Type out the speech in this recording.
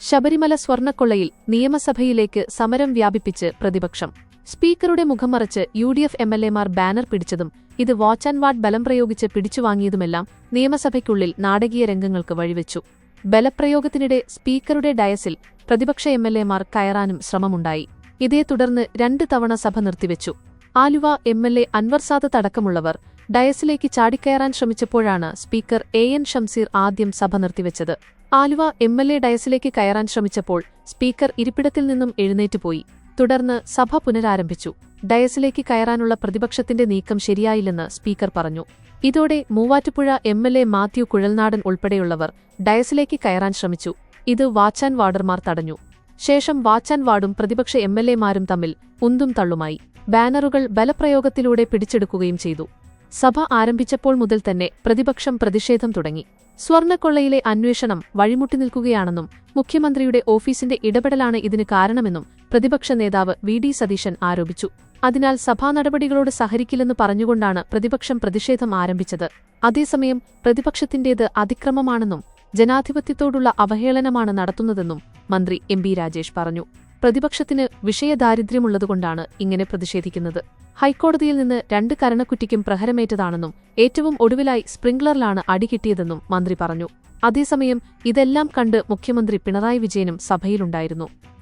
ശബരിമല സ്വർണക്കൊള്ളയിൽ നിയമസഭയിലേക്ക് സമരം വ്യാപിപ്പിച്ച് പ്രതിപക്ഷം. സ്പീക്കറുടെ മുഖം മറച്ച് U D F M L എമാർ ബാനർ പിടിച്ചതും ഇത് വാച്ച് ആൻഡ് വാർഡ് ബലം പ്രയോഗിച്ച് പിടിച്ചുവാങ്ങിയതുമെല്ലാം നിയമസഭയ്ക്കുള്ളിൽ നാടകീയ രംഗങ്ങൾക്ക് വഴിവെച്ചു. ബലപ്രയോഗത്തിനിടെ സ്പീക്കറുടെ ഡയസിൽ പ്രതിപക്ഷ എം എൽ എമാർ കയറാനും ശ്രമമുണ്ടായി. ഇതേ തുടർന്ന് രണ്ട് തവണ സഭ നിർത്തിവെച്ചു. Aluva M L A Anwar Sadath അടക്കമുള്ളവർ ഡയസിലേക്ക് ചാടിക്കയറാൻ ശ്രമിച്ചപ്പോഴാണ് സ്പീക്കർ എ എൻ ഷംസീർ ആദ്യം സഭ നിർത്തിവെച്ചത്. ആലുവ എം എൽ എ ഡയസിലേക്ക് കയറാൻ ശ്രമിച്ചപ്പോൾ സ്പീക്കർ ഇരിപ്പിടത്തിൽ നിന്നും എഴുന്നേറ്റുപോയി തുടർന്ന് സഭ പുനരാരംഭിച്ചു. ഡയസിലേക്ക് കയറാനുള്ള പ്രതിപക്ഷത്തിന്റെ നീക്കം ശരിയായില്ലെന്ന് സ്പീക്കർ പറഞ്ഞു. ഇതോടെ Muvattupuzha M L A Mathew Kuzhalnadan ഉൾപ്പെടെയുള്ളവർ ഡയസിലേക്ക് കയറാൻ ശ്രമിച്ചു. ഇത് വാച്ചാൻ വാർഡർമാർ തടഞ്ഞു. ശേഷം വാച്ചാൻ വാർഡും പ്രതിപക്ഷ എം എൽ എമാരും തമ്മിൽ ഉന്തും തള്ളുമായി. ബാനറുകൾ ബലപ്രയോഗത്തിലൂടെ പിടിച്ചെടുക്കുകയും ചെയ്തു. സഭ ആരംഭിച്ചപ്പോൾ മുതൽ തന്നെ പ്രതിപക്ഷം പ്രതിഷേധം തുടങ്ങി. സ്വർണക്കൊള്ളയിലെ അന്വേഷണം വഴിമുട്ടി നിൽക്കുകയാണെന്നും മുഖ്യമന്ത്രിയുടെ ഓഫീസിന്റെ ഇടപെടലാണ് ഇതിന് കാരണമെന്നും പ്രതിപക്ഷ നേതാവ് വി. ഡി. സതീശൻ ആരോപിച്ചു. അതിനാൽ സഭാ നടപടികളോട് സഹരിക്കില്ലെന്ന് പറഞ്ഞുകൊണ്ടാണ് പ്രതിപക്ഷം പ്രതിഷേധം ആരംഭിച്ചത്. അതേസമയം പ്രതിപക്ഷത്തിന്റേത് അതിക്രമമാണെന്നും ജനാധിപത്യത്തോടുള്ള അവഹേളനമാണ് നടത്തുന്നതെന്നും മന്ത്രി എം ബി രാജേഷ് പറഞ്ഞു. പ്രതിപക്ഷത്തിന് വിഷയദാരിദ്ര്യമുള്ളതുകൊണ്ടാണ് ഇങ്ങനെ പ്രതിഷേധിക്കുന്നത്. ഹൈക്കോടതിയിൽ നിന്ന് രണ്ട് കരണക്കുറ്റിക്കും പ്രഹരമേറ്റതാണെന്നും ഏറ്റവും ഒടുവിലായി സ്പ്രിംഗ്ലറിലാണ് അടി കിട്ടിയതെന്നും മന്ത്രി പറഞ്ഞു. അതേസമയം ഇതെല്ലാം കണ്ട് മുഖ്യമന്ത്രി പിണറായി വിജയനും സഭയിലുണ്ടായിരുന്നു.